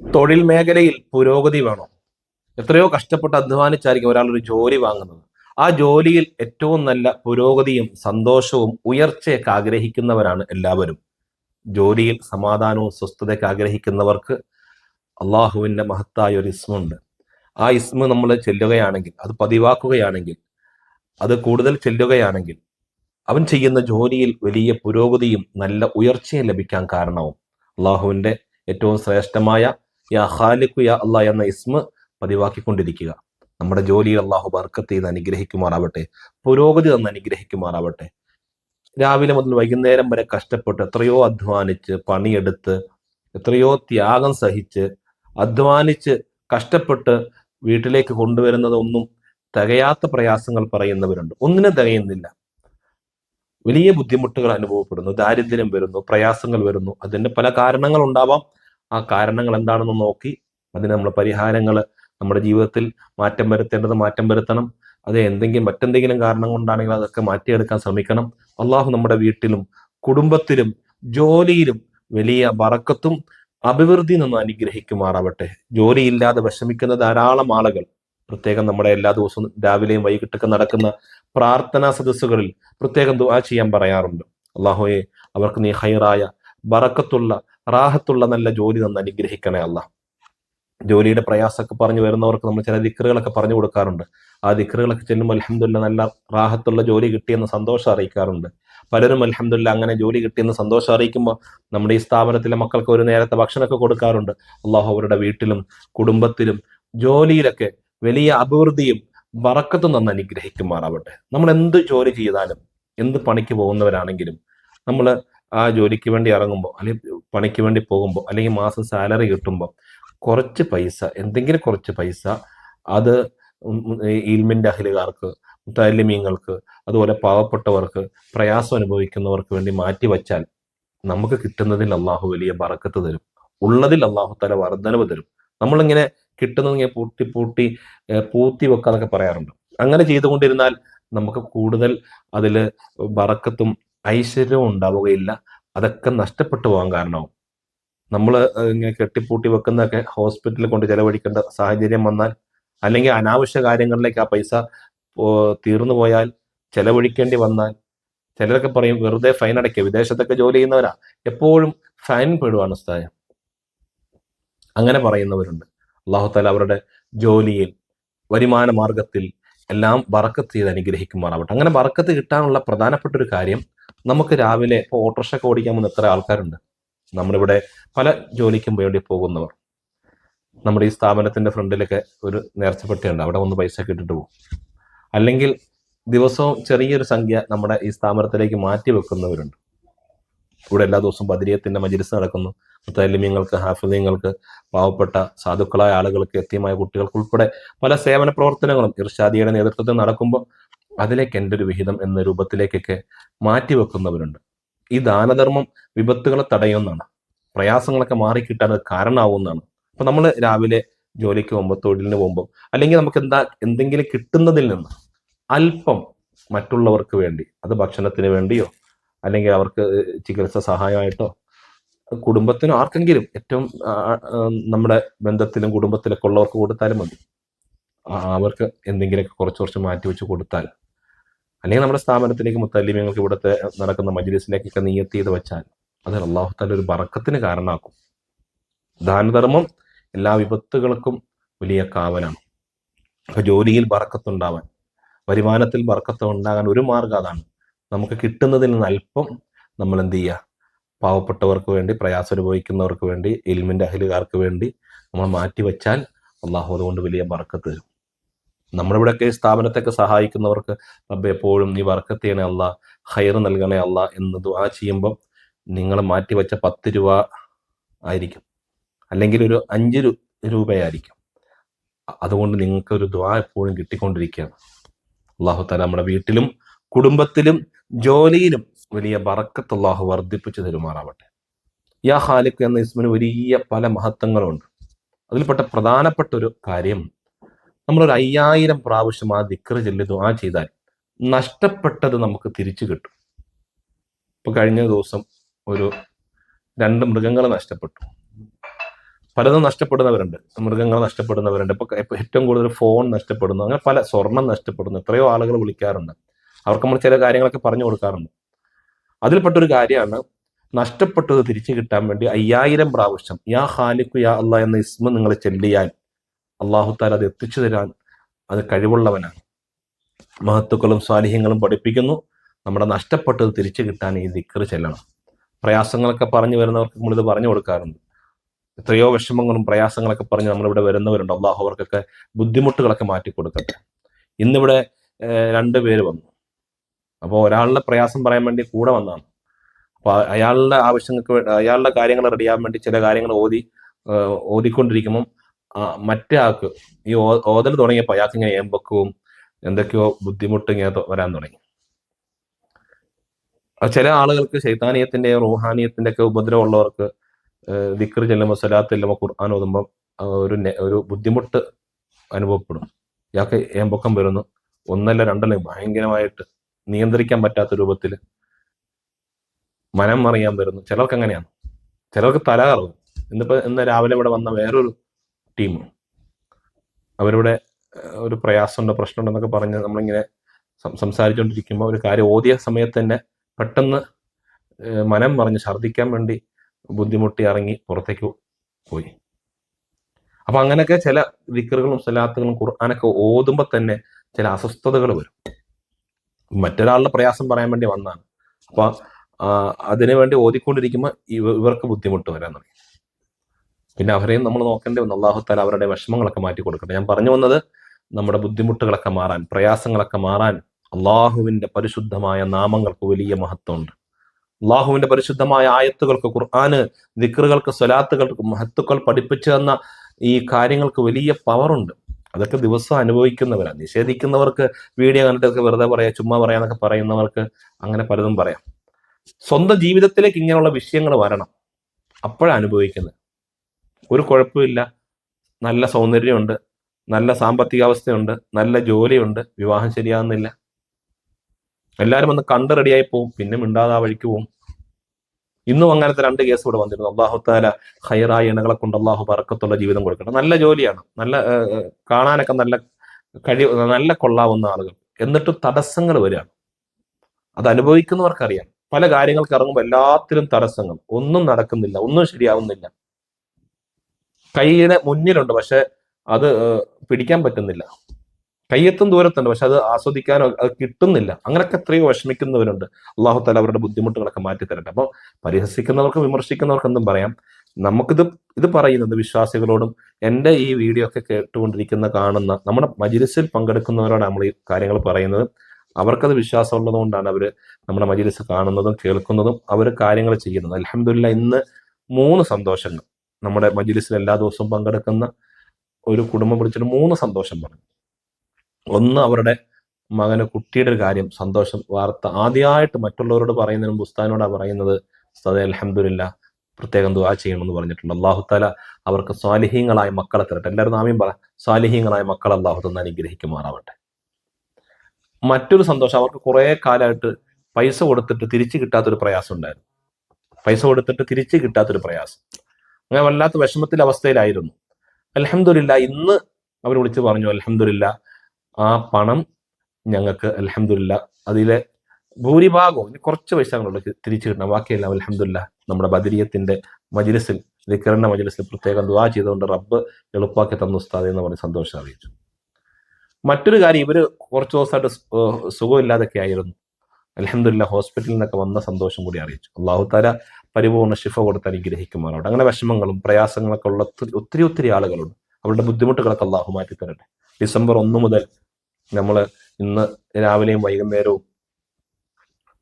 തൊഴിൽ മേഖലയിൽ പുരോഗതി വേണം? എത്രയോ കഷ്ടപ്പെട്ട് അധ്വാനിച്ചായിരിക്കും ഒരാൾ ഒരു ജോലി വാങ്ങുന്നത്. ആ ജോലിയിൽ ഏറ്റവും നല്ല പുരോഗതിയും സന്തോഷവും ഉയർച്ചയൊക്കെ ആഗ്രഹിക്കുന്നവരാണ് എല്ലാവരും. ജോലിയിൽ സമാധാനവും സ്വസ്ഥതയൊക്കെ ആഗ്രഹിക്കുന്നവർക്ക് അള്ളാഹുവിന്റെ മഹത്തായ ഒരു ഇസ്മുണ്ട്. ആ ഇസ്മ നമ്മൾ ചെല്ലുകയാണെങ്കിൽ അത് പതിവാക്കുകയാണെങ്കിൽ അത് കൂടുതൽ ചെല്ലുകയാണെങ്കിൽ അവൻ ചെയ്യുന്ന ജോലിയിൽ വലിയ പുരോഗതിയും നല്ല ഉയർച്ചയും ലഭിക്കാൻ കാരണവും അള്ളാഹുവിന്റെ ഏറ്റവും ശ്രേഷ്ഠമായ യാ ഖാലിഖു യാ അള്ളാഹ് എന്ന ഇസ്മ പതിവാക്കിക്കൊണ്ടിരിക്കുക. നമ്മുടെ ജോലിയിൽ അള്ളാഹു ബർക്കത്ത് ചെയ്ത് അനുഗ്രഹിക്കുമാറാവട്ടെ പുരോഗതി തന്ന് അനുഗ്രഹിക്കുമാറാവട്ടെ. രാവിലെ മുതൽ വൈകുന്നേരം വരെ കഷ്ടപ്പെട്ട് എത്രയോ അധ്വാനിച്ച് പണിയെടുത്ത് എത്രയോ ത്യാഗം സഹിച്ച് അധ്വാനിച്ച് കഷ്ടപ്പെട്ട് വീട്ടിലേക്ക് കൊണ്ടുവരുന്നതൊന്നും തികയാത്ത പ്രയാസങ്ങൾ പറയുന്നവരുണ്ട്. ഒന്നിനും തികയുന്നില്ല. വലിയ ബുദ്ധിമുട്ടുകൾ അനുഭവപ്പെടുന്നു ദാരിദ്ര്യം വരുന്നു പ്രയാസങ്ങൾ വരുന്നു. അതിന് പല കാരണങ്ങൾ ഉണ്ടാവാം ആ കാരണങ്ങൾ എന്താണെന്ന് നോക്കി അതിന് നമ്മൾ പരിഹാരങ്ങൾ നമ്മുടെ ജീവിതത്തിൽ മാറ്റം വരുത്തേണ്ടത് മാറ്റം വരുത്തണം. അത് എന്തെങ്കിലും മറ്റെന്തെങ്കിലും കാരണം കൊണ്ടാണെങ്കിൽ അതൊക്കെ മാറ്റിയെടുക്കാൻ ശ്രമിക്കണം. അള്ളാഹു നമ്മുടെ വീട്ടിലും കുടുംബത്തിലും ജോലിയിലും വലിയ വറക്കത്തും അഭിവൃദ്ധി നിന്ന് അനുഗ്രഹിക്കുമാറാവട്ടെ. ജോലിയില്ലാതെ വിഷമിക്കുന്ന ധാരാളം ആളുകൾ പ്രത്യേകം നമ്മുടെ എല്ലാ ദിവസവും രാവിലെയും വൈകിട്ടൊക്കെ നടക്കുന്ന പ്രാർത്ഥനാ സദസ്സുകളിൽ പ്രത്യേകം ദുആ ചെയ്യാൻ പറയാറുണ്ട്. അള്ളാഹുയെ അവർക്ക് നീ ഹൈറായ ബറക്കത്തുള്ള റാഹത്തുള്ള നല്ല ജോലി തന്ന് അനുഗ്രഹിക്കണേ അല്ല ജോലിയുടെ പ്രയാസമൊക്കെ പറഞ്ഞു വരുന്നവർക്ക് നമ്മൾ ചില ദിക്കറുകളൊക്കെ പറഞ്ഞു കൊടുക്കാറുണ്ട്. ആ ദിക്കറുകളൊക്കെ ചെല്ലുമ്പോൾ അലഹമുല്ല നല്ല റാഹത്തുള്ള ജോലി കിട്ടിയെന്ന് സന്തോഷം അറിയിക്കാറുണ്ട്. പലരും അലഹമുല്ല അങ്ങനെ ജോലി കിട്ടിയെന്ന് സന്തോഷം അറിയിക്കുമ്പോൾ നമ്മുടെ ഈ സ്ഥാപനത്തിലെ മക്കൾക്ക് ഒരു നേരത്തെ ഭക്ഷണമൊക്കെ കൊടുക്കാറുണ്ട്. അള്ളാഹു അവരുടെ വീട്ടിലും കുടുംബത്തിലും ജോലിയിലൊക്കെ വലിയ അഭിവൃദ്ധിയും വറക്കത്തും നന്ന് അനുഗ്രഹിക്കുമാറാവട്ടെ. നമ്മൾ എന്ത് ജോലി ചെയ്താലും എന്ത് പണിക്ക് പോകുന്നവരാണെങ്കിലും നമ്മൾ ആ ജോലിക്ക് വേണ്ടി ഇറങ്ങുമ്പോൾ അല്ലെങ്കിൽ പണിക്ക് വേണ്ടി പോകുമ്പോൾ അല്ലെങ്കിൽ മാസം സാലറി കിട്ടുമ്പോൾ കുറച്ച് പൈസ എന്തെങ്കിലും കുറച്ച് പൈസ അത് ഇൽമിന്റെ അഹിലുകാർക്ക് മുത്താലിമീങ്ങൾക്ക് അതുപോലെ പാവപ്പെട്ടവർക്ക് പ്രയാസം അനുഭവിക്കുന്നവർക്ക് വേണ്ടി മാറ്റിവെച്ചാൽ നമുക്ക് കിട്ടുന്നതിൽ അള്ളാഹു വലിയ ബറക്കത്ത് തരും. ഉള്ളതിൽ അള്ളാഹു തല വർധനവ് തരും. നമ്മളിങ്ങനെ കിട്ടുന്നത് ഇങ്ങനെ പൂട്ടി പൂട്ടി പൂത്തി വെക്കാന്നൊക്കെ പറയാറുണ്ട്. അങ്ങനെ ചെയ്തുകൊണ്ടിരുന്നാൽ നമുക്ക് കൂടുതൽ അതിൽ ബറക്കത്തും ഐശ്വര്യവും ഉണ്ടാവുകയില്ല. അതൊക്കെ നഷ്ടപ്പെട്ടു പോകാൻ കാരണവും നമ്മൾ ഇങ്ങനെ കെട്ടിപ്പൂട്ടി വെക്കുന്നതൊക്കെ ഹോസ്പിറ്റലിൽ കൊണ്ട് ചെലവഴിക്കേണ്ട സാഹചര്യം വന്നാൽ അല്ലെങ്കിൽ അനാവശ്യ കാര്യങ്ങളിലേക്ക് ആ പൈസ തീർന്നു പോയാൽ ചെലവഴിക്കേണ്ടി വന്നാൽ ചിലരൊക്കെ പറയും വെറുതെ ഫൈൻ അടയ്ക്കുക. വിദേശത്തൊക്കെ ജോലി ചെയ്യുന്നവരാ. എപ്പോഴും ഫൈൻ പെടുവാണ് സ്ഥായ അങ്ങനെ പറയുന്നവരുണ്ട്. അള്ളാഹുത്താല അവരുടെ ജോലിയിൽ വരുമാന മാർഗത്തിൽ എല്ലാം ബറക്കത്ത് ചെയ്ത് അനുഗ്രഹിക്കുമാറാവട്ടെ. അങ്ങനെ ബറക്കത്ത് കിട്ടാനുള്ള പ്രധാനപ്പെട്ട ഒരു കാര്യം നമുക്ക് രാവിലെ ഇപ്പോൾ ഓട്ടോറിക്ഷ ഒക്കെ ഓടിക്കാൻ പോകുന്ന എത്ര ആൾക്കാരുണ്ട്? നമ്മളിവിടെ പല ജോലിക്കും വേണ്ടി പോകുന്നവർ. നമ്മുടെ ഈ സ്ഥാപനത്തിന്റെ ഫ്രണ്ടിലൊക്കെ ഒരു നേർച്ചപ്പെട്ടിയുണ്ട് അവിടെ ഒന്ന് പൈസ ഒക്കെ ഇട്ടിട്ട് പോകും. അല്ലെങ്കിൽ ദിവസവും ചെറിയൊരു സംഖ്യ നമ്മുടെ ഈ സ്ഥാപനത്തിലേക്ക് മാറ്റി വെക്കുന്നവരുണ്ട്. ഇവിടെ എല്ലാ ദിവസവും ബദരീയത്തിന്റെ മജിരിസ് നടക്കുന്നു. മുത്തലിമ്യങ്ങൾക്ക് ഹാഫിലിയങ്ങൾക്ക് പാവപ്പെട്ട സാധുക്കളായ ആളുകൾക്ക് എത്തിയമായ കുട്ടികൾക്ക് ഉൾപ്പെടെ പല സേവന പ്രവർത്തനങ്ങളും ഇർഷാദിയുടെ നേതൃത്വത്തിൽ നടക്കുമ്പോൾ അതിലേക്ക് എന്റെ ഒരു വിഹിതം എന്ന രൂപത്തിലേക്കൊക്കെ മാറ്റിവെക്കുന്നവരുണ്ട് ഈ ദാനധർമ്മം വിപത്തുകളെ തടയുന്നതാണ് പ്രയാസങ്ങളൊക്കെ മാറിക്കിട്ടാൻ അത് കാരണമാവുന്നതാണ് അപ്പൊ നമ്മൾ രാവിലെ ജോലിക്ക് പോകുമ്പോൾ തൊഴിലിന് പോകുമ്പോൾ അല്ലെങ്കിൽ നമുക്ക് എന്താ എന്തെങ്കിലും കിട്ടുന്നതിൽ നിന്ന് അല്പം മറ്റുള്ളവർക്ക് വേണ്ടി അത് ഭക്ഷണത്തിന് വേണ്ടിയോ അല്ലെങ്കിൽ അവർക്ക് ചികിത്സ സഹായമായിട്ടോ കുടുംബത്തിനോ ആർക്കെങ്കിലും ഏറ്റവും നമ്മുടെ ബന്ധത്തിലും കുടുംബത്തിലൊക്കെ ഉള്ളവർക്ക് കൊടുത്താലും മതി. അവർക്ക് എന്തെങ്കിലുമൊക്കെ കുറച്ച് കുറച്ച് മാറ്റി വെച്ച് കൊടുത്താൽ അല്ലെങ്കിൽ നമ്മുടെ സ്ഥാപനത്തിലേക്ക് മുത്തല്ലിമ്യങ്ങൾക്ക് ഇവിടുത്തെ നടക്കുന്ന മജ്ലിസിലേക്കൊക്കെ നീയത്ത് ചെയ്ത് വെച്ചാൽ അത് അള്ളാഹുത്താല ഒരു ബറക്കത്തിന് കാരണമാക്കും. ദാനധർമ്മം എല്ലാ വിപത്തുകൾക്കും വലിയ കാവലാണ്. അപ്പൊ ജോലിയിൽ ബറക്കത്തുണ്ടാവാൻ വരുമാനത്തിൽ ബറക്കത്ത് ഉണ്ടാകാൻ ഒരു മാർഗം അതാണ്. നമുക്ക് കിട്ടുന്നതിൽ നിന്ന് അല്പം നമ്മൾ എന്ത് ചെയ്യുക പാവപ്പെട്ടവർക്ക് വേണ്ടി പ്രയാസം അനുഭവിക്കുന്നവർക്ക് വേണ്ടി എൽമിന്റെ അഹിലുകാർക്ക് വേണ്ടി നമ്മൾ മാറ്റി വെച്ചാൽ അള്ളാഹു അതുകൊണ്ട് വലിയ ബറക്കത്ത് തരും. നമ്മുടെ ഇവിടെയൊക്കെ സ്ഥാപനത്തെയൊക്കെ സഹായിക്കുന്നവർക്ക് റബ്ബെ എപ്പോഴും നീ ബർക്കത്ത് ചെയ്യണേ അല്ല ഹയർ നൽകണേ അല്ല എന്ന് ദുആ ചെയ്യുമ്പോൾ നിങ്ങൾ മാറ്റിവെച്ച പത്ത് രൂപ ആയിരിക്കും. അല്ലെങ്കിൽ ഒരു അഞ്ച് രൂപയായിരിക്കും. അതുകൊണ്ട് നിങ്ങൾക്ക് ഒരു ദ്വാ എപ്പോഴും കിട്ടിക്കൊണ്ടിരിക്കുകയാണ്. അള്ളാഹു താല നമ്മുടെ വീട്ടിലും കുടുംബത്തിലും ജോലിയിലും വലിയ ബറക്കത്ത് അള്ളാഹു വർദ്ധിപ്പിച്ചു തരുമാറാവട്ടെ. യാ ഖാലിഖ് എന്ന ഇസ്മിന് വലിയ പല മഹത്വങ്ങളുണ്ട്. അതിൽപ്പെട്ട പ്രധാനപ്പെട്ട ഒരു കാര്യം നമ്മളൊരു അയ്യായിരം പ്രാവശ്യം ആ ദിക്ര ചൊല്ലി ദുആ ചെയ്താൽ നഷ്ടപ്പെട്ടത് നമുക്ക് തിരിച്ചു കിട്ടും. ഇപ്പൊ കഴിഞ്ഞ ദിവസം ഒരു രണ്ട് മൃഗങ്ങളെ നഷ്ടപ്പെട്ടു. പലതും നഷ്ടപ്പെടുന്നവരുണ്ട്. മൃഗങ്ങൾ നഷ്ടപ്പെടുന്നവരുണ്ട്. ഇപ്പൊ ഏറ്റവും കൂടുതൽ ഫോൺ നഷ്ടപ്പെടുന്നു. അങ്ങനെ പല സ്വർണം നഷ്ടപ്പെടുന്നു. എത്രയോ ആളുകൾ വിളിക്കാറുണ്ട്. അവർക്ക് നമ്മൾ ചില കാര്യങ്ങളൊക്കെ പറഞ്ഞു കൊടുക്കാറുണ്ട്. അതിൽപ്പെട്ടൊരു കാര്യമാണ്. നഷ്ടപ്പെട്ടത് തിരിച്ചു കിട്ടാൻ വേണ്ടി അയ്യായിരം പ്രാവശ്യം യാ ഹാലിക്കു യാ അല്ല എന്ന ഇസ്മ നിങ്ങൾ ചെല്ലിയാൽ അള്ളാഹു താല അത് എത്തിച്ചു തരാൻ അത് കഴിവുള്ളവനാണ്. മഹത്തുക്കളും സ്വാലിഹ്യങ്ങളും പഠിപ്പിക്കുന്നു. നമ്മുടെ നഷ്ടപ്പെട്ടത് തിരിച്ചു കിട്ടാൻ ഈ ദിക്കറ് ചെല്ലണം. പ്രയാസങ്ങളൊക്കെ പറഞ്ഞു വരുന്നവർക്ക് നമ്മളിത് പറഞ്ഞു കൊടുക്കാറുണ്ട്. എത്രയോ വിഷമങ്ങളും പ്രയാസങ്ങളൊക്കെ പറഞ്ഞ് നമ്മളിവിടെ വരുന്നവരുണ്ട്. അള്ളാഹു അവർക്കൊക്കെ ബുദ്ധിമുട്ടുകളൊക്കെ മാറ്റി കൊടുക്കട്ടെ. ഇന്നിവിടെ രണ്ടു പേര് വന്നു. അപ്പോൾ ഒരാളുടെ പ്രയാസം പറയാൻ വേണ്ടി കൂടെ വന്നതാണ്. അപ്പോൾ അയാളുടെ ആവശ്യങ്ങൾക്ക് അയാളുടെ കാര്യങ്ങൾ റെഡിയാകാൻ വേണ്ടി ചില കാര്യങ്ങൾ ഓതി ഓതിക്കൊണ്ടിരിക്കുമ്പം മറ്റേ ആൾക്ക് ഈ ഓതൽ തുടങ്ങിയപ്പോൾ അയാൾക്ക് ഇങ്ങനെ ഏമ്പക്കവും എന്തൊക്കെയോ ബുദ്ധിമുട്ട് ഇങ്ങനെ വരാൻ തുടങ്ങി. ചില ആളുകൾക്ക് ശൈതാനീയത്തിന്റെ റൂഹാനീയത്തിന്റെ ഒക്കെ ഉപദ്രവം ഉള്ളവർക്ക് ദിക്കർ ചെല്ലുമ്പോൾ സലാത്ത് ചെല്ലുമ്പോൾ ഖുർആൻ ഓതുമ്പോൾ ഒരു ഒരു ബുദ്ധിമുട്ട് അനുഭവപ്പെടും. ഇയാൾക്ക് ഏമ്പൊക്കം വരുന്നു. ഒന്നല്ല രണ്ടല്ല ഭയങ്കരമായിട്ട് നിയന്ത്രിക്കാൻ പറ്റാത്ത രൂപത്തിൽ മനം മറിയാൻ വരുന്നു. ചിലർക്ക് അങ്ങനെയാണ് ചിലർക്ക് തല കറങ്ങും ഇന്നിപ്പോ ഇന്ന് രാവിലെ ഇവിടെ വന്ന വേറൊരു ടീം. അവരിവിടെ ഒരു പ്രയാസമുണ്ട് പ്രശ്നമുണ്ടെന്നൊക്കെ പറഞ്ഞ് നമ്മളിങ്ങനെ സംസാരിച്ചുകൊണ്ടിരിക്കുമ്പോൾ ഒരു കാര്യം ഓതിയ സമയത്ത് തന്നെ പെട്ടെന്ന് മനം മറിഞ്ഞ് ഛർദ്ദിക്കാൻ വേണ്ടി ബുദ്ധിമുട്ടി ഇറങ്ങി പുറത്തേക്ക് പോയി. അപ്പൊ അങ്ങനെയൊക്കെ ചില വിക്കറുകളും സലാത്തുകളും ഖുർആാനൊക്കെ ഓതുമ്പോൾ തന്നെ ചില അസ്വസ്ഥതകൾ വരും. മറ്റൊരാളുടെ പ്രയാസം പറയാൻ വേണ്ടി വന്നാണ്. അപ്പൊ അതിനു വേണ്ടി ഓതിക്കൊണ്ടിരിക്കുമ്പോൾ ഇവ- ഇവർക്ക് ബുദ്ധിമുട്ട് വരാൻ തുടങ്ങി. പിന്നെ അവരെയും നമ്മൾ നോക്കേണ്ടി വന്നു. അള്ളാഹുത്താല അവരുടെ വിഷമങ്ങളൊക്കെ മാറ്റി കൊടുക്കട്ടെ. ഞാൻ പറഞ്ഞു വന്നത് നമ്മുടെ ബുദ്ധിമുട്ടുകളൊക്കെ മാറാൻ പ്രയാസങ്ങളൊക്കെ മാറാൻ അള്ളാഹുവിന്റെ പരിശുദ്ധമായ നാമങ്ങൾക്ക് വലിയ മഹത്വമുണ്ട്. അള്ളാഹുവിന്റെ പരിശുദ്ധമായ ആയത്തുകൾക്ക് ഖുർആാന് ദിക്റുകൾക്ക് സ്വലാത്തുകൾക്ക് മഹത്തുക്കൾ പഠിപ്പിച്ചു തന്ന ഈ കാര്യങ്ങൾക്ക് വലിയ പവറുണ്ട് അതൊക്കെ ദിവസം അനുഭവിക്കുന്നവരാണ് നിഷേധിക്കുന്നവർക്ക് വീഡിയോ കണ്ടിട്ടൊക്കെ വെറുതെ പറയാം ചുമ്മാ പറയാന്നൊക്കെ പറയുന്നവർക്ക് അങ്ങനെ പലതും പറയാം. സ്വന്തം ജീവിതത്തിലേക്ക് ഇങ്ങനെയുള്ള വിഷയങ്ങൾ വരണം. അപ്പോഴാണ് അനുഭവിക്കുന്നത്. ഒരു കുഴപ്പമില്ല നല്ല സൗന്ദര്യമുണ്ട്. നല്ല സാമ്പത്തികാവസ്ഥയുണ്ട്. നല്ല ജോലിയുണ്ട്. വിവാഹം ശരിയാകുന്നില്ല എല്ലാവരും ഒന്ന് കണ്ട് റെഡിയായി പോവും. പിന്നെ മിണ്ടാതെ ആ വഴിക്ക് പോവും. ഇന്നും അങ്ങനത്തെ രണ്ട് കേസ് ഇവിടെ വന്നിരുന്നു. അള്ളാഹുത്താല ഹൈറായ ഇണകളെ കൊണ്ട് അള്ളാഹു പറക്കത്തുള്ള ജീവിതം കൊടുക്കണം. നല്ല ജോലിയാണ്. നല്ല കാണാനൊക്കെ നല്ല കഴിവ് നല്ല കൊള്ളാവുന്ന ആളുകൾ. എന്നിട്ടും തടസ്സങ്ങൾ വരികയാണ്. അത് അനുഭവിക്കുന്നവർക്കറിയാം. പല കാര്യങ്ങൾക്ക് ഇറങ്ങുമ്പോൾ എല്ലാത്തിലും തടസ്സങ്ങൾ. ഒന്നും നടക്കുന്നില്ല. ഒന്നും ശരിയാവുന്നില്ല. കൈയുടെ മുന്നിലുണ്ട് പക്ഷെ അത് പിടിക്കാൻ പറ്റുന്നില്ല. കയ്യെത്തും ദൂരത്തുണ്ട് പക്ഷെ അത് ആസ്വദിക്കാനോ അത് കിട്ടുന്നില്ല. അങ്ങനെയൊക്കെ എത്രയോ വിഷമിക്കുന്നവരുണ്ട്. അള്ളാഹു താല അവരുടെ ബുദ്ധിമുട്ടുകളൊക്കെ മാറ്റി തരട്ടെ. അപ്പോൾ പരിഹസിക്കുന്നവർക്ക് വിമർശിക്കുന്നവർക്ക് എന്തും പറയാം. നമുക്കിത് ഇത് പറയുന്നത് വിശ്വാസികളോടും എന്റെ ഈ വീഡിയോ ഒക്കെ കേട്ടുകൊണ്ടിരിക്കുന്ന കാണുന്ന നമ്മുടെ മജിലിസിൽ പങ്കെടുക്കുന്നവരോട് നമ്മൾ ഈ കാര്യങ്ങൾ പറയുന്നത്. അവർക്കത് വിശ്വാസമുള്ളത് കൊണ്ടാണ് അവർ നമ്മുടെ മജിലിസ് കാണുന്നതും കേൾക്കുന്നതും അവർ കാര്യങ്ങൾ ചെയ്യുന്നത്. അലഹമില്ല ഇന്ന് മൂന്ന് സന്തോഷങ്ങൾ. നമ്മുടെ മജിലിസിൽ എല്ലാ ദിവസവും പങ്കെടുക്കുന്ന ഒരു കുടുംബം വിളിച്ചിട്ട് മൂന്ന് സന്തോഷം പറഞ്ഞു. ഒന്ന് അവരുടെ മകന് കുട്ടിയുടെ ഒരു കാര്യം സന്തോഷം വാർത്ത. ആദ്യമായിട്ട് മറ്റുള്ളവരോട് പറയുന്നതിനും ഉസ്താദിനോടാണ് പറയുന്നത് ഉസ്താദെ അലഹമില്ല പ്രത്യേകം ദുവാ ചെയ്യണമെന്ന് പറഞ്ഞിട്ടുണ്ട്. അള്ളാഹു താല അവർക്ക് സ്വാലിഹീങ്ങളായ മക്കളെ തരട്ടെ. എല്ലാവരും നാമയും പറ. സ്വാലിഹീങ്ങളായ മക്കൾ അള്ളാഹു തന്നെ അനുഗ്രഹിക്കുമാറാവട്ടെ. മറ്റൊരു സന്തോഷം അവർക്ക് കുറെ കാലമായിട്ട് പൈസ കൊടുത്തിട്ട് തിരിച്ചു കിട്ടാത്തൊരു പ്രയാസം ഉണ്ടായിരുന്നു. പൈസ കൊടുത്തിട്ട് തിരിച്ചു കിട്ടാത്തൊരു പ്രയാസം. അങ്ങനെ വല്ലാത്ത വിഷമത്തിലെ അവസ്ഥയിലായിരുന്നു അലഹമില്ല ഇന്ന് അവർ വിളിച്ചു പറഞ്ഞു അലഹമില്ല ആ പണം ഞങ്ങൾക്ക് അലഹമില്ല അതിലെ ഭൂരിഭാഗവും കുറച്ച് പൈസകളുള്ളൂ തിരിച്ചു കിട്ടണം. ബാക്കിയെല്ലാം അലഹമില്ല നമ്മുടെ ബദരീയത്തിന്റെ മജിലിസിൽ ദിക്കറിന്റെ മജിലിസിൽ പ്രത്യേകം ദുവാ ചെയ്തുകൊണ്ട് റബ്ബ് എളുപ്പാക്കി തന്നു എന്ന് പറഞ്ഞ് സന്തോഷം അറിയിച്ചു. മറ്റൊരു കാര്യം ഇവർ കുറച്ച് ദിവസമായിട്ട് സുഖമില്ലാതൊക്കെ ആയിരുന്നു. അലഹമില്ല ഹോസ്പിറ്റലിൽ നിന്നൊക്കെ വന്ന സന്തോഷം കൂടി അറിയിച്ചു. അള്ളാഹു താല പരിപൂർണ ശിഫ കൊടുത്ത് അനുഗ്രഹിക്കുമാറാവട്ടെ. അങ്ങനെ വിഷമങ്ങളും പ്രയാസങ്ങളൊക്കെ ഉള്ള ഒത്തിരി ഒത്തിരി ആളുകളുണ്ട്. അവരുടെ ബുദ്ധിമുട്ടുകളൊക്കെ അള്ളാഹു മാറ്റി തരട്ടെ ഡിസംബർ ഒന്ന് മുതൽ നമ്മൾ ഇന്ന് രാവിലെയും വൈകുന്നേരവും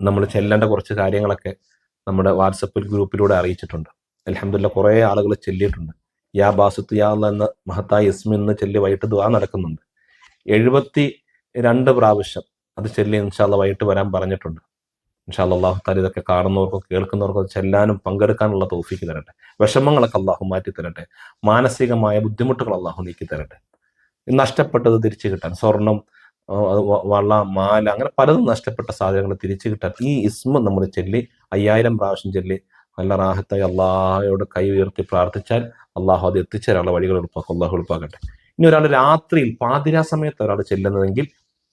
നമ്മൾ ചെല്ലേണ്ട കുറച്ച് കാര്യങ്ങളൊക്കെ നമ്മുടെ വാട്സപ്പിൽ ഗ്രൂപ്പിലൂടെ അറിയിച്ചിട്ടുണ്ട്. അലഹമില്ല കുറേ ആളുകൾ ചെല്ലിയിട്ടുണ്ട്. യാ ബാസുത്ത് യാ എന്ന മഹത്തായ ഇസ്മി എന്ന് ചെല്ലി വൈകിട്ട് ദുആ നടക്കുന്നുണ്ട്. എഴുപത്തി രണ്ട് പ്രാവശ്യം അത് ചെല്ലി ഇൻഷാല്ല വൈകിട്ട് വരാൻ പറഞ്ഞിട്ടുണ്ട്. ഇൻഷാല്ല അള്ളാഹു താല ഇതൊക്കെ കാണുന്നവർക്കോ കേൾക്കുന്നവർക്കോ ചെല്ലാനും പങ്കെടുക്കാനുള്ള തോഫിക്ക് തരട്ടെ. വിഷമങ്ങളൊക്കെ അള്ളാഹു മാറ്റി തരട്ടെ. മാനസികമായ ബുദ്ധിമുട്ടുകൾ അള്ളാഹു നീക്കി തരട്ടെ. നഷ്ടപ്പെട്ടത് തിരിച്ചു കിട്ടാൻ സ്വർണം വള മാല അങ്ങനെ പലതും നഷ്ടപ്പെട്ട സാധനങ്ങൾ തിരിച്ചു കിട്ടാൻ ഈ ഇസ്മ നമ്മൾ ചൊല്ലി അയ്യായിരം പ്രാവശ്യം ചൊല്ലി നല്ല റാഹത്തായി അള്ളാഹയോട് കൈ ഉയർത്തി പ്രാർത്ഥിച്ചാൽ അള്ളാഹു അത് എത്തിച്ചേരാനുള്ള വഴികൾ എളുപ്പാക്കും അള്ളാഹു എളുപ്പാക്കട്ടെ ഇനി ഒരാൾ രാത്രിയിൽ പാതിരാ സമയത്ത് ഒരാൾ ചെല്ലുന്നതെങ്കിൽ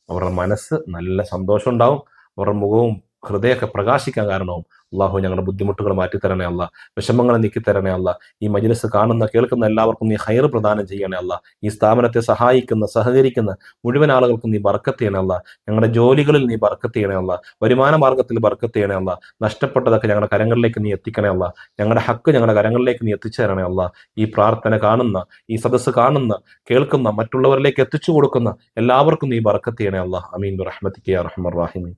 അവരുടെ മനസ്സ് നല്ല സന്തോഷം ഉണ്ടാവും അവരുടെ മുഖവും ഹൃദയമൊക്കെ പ്രകാശിക്കാൻ കാരണവും. അള്ളാഹു ഞങ്ങളുടെ ബുദ്ധിമുട്ടുകൾ മാറ്റിത്തരണേ അല്ല. വിഷമങ്ങൾ നീക്കിത്തരണേ അല്ല. ഈ മജ്ലിസ് കാണുന്ന കേൾക്കുന്ന എല്ലാവർക്കും നീ ഹയർ പ്രദാനം ചെയ്യണേ അല്ല. ഈ സ്ഥാപനത്തെ സഹായിക്കുന്ന സഹകരിക്കുന്ന മുഴുവൻ ആളുകൾക്കും നീ ബർക്കത്ത് ചെയ്യണേ അല്ല. ഞങ്ങളുടെ ജോലികളിൽ നീ ബർക്കത്ത് ചെയ്യണേ അല്ല. വരുമാന മാർഗത്തിൽ ബർക്കത്ത് ചെയ്യണേ അല്ല. നഷ്ടപ്പെട്ടതൊക്കെ ഞങ്ങളുടെ കരങ്ങളിലേക്ക് നീ എത്തിക്കണേ അല്ല. ഞങ്ങളുടെ ഹക്ക് ഞങ്ങളുടെ കരങ്ങളിലേക്ക് നീ എത്തിച്ചു തരണേ അല്ല. ഈ പ്രാർത്ഥന കാണുന്ന ഈ സദസ്സ് കാണുന്ന കേൾക്കുന്ന മറ്റുള്ളവരിലേക്ക് എത്തിച്ചു കൊടുക്കുന്ന എല്ലാവർക്കും നീ ബർക്കത്ത് ചെയ്യണേ അല്ല. അമീൻ. റഹ്മത്തിക്ക് റഹ്മർ റാഹിമീൻ.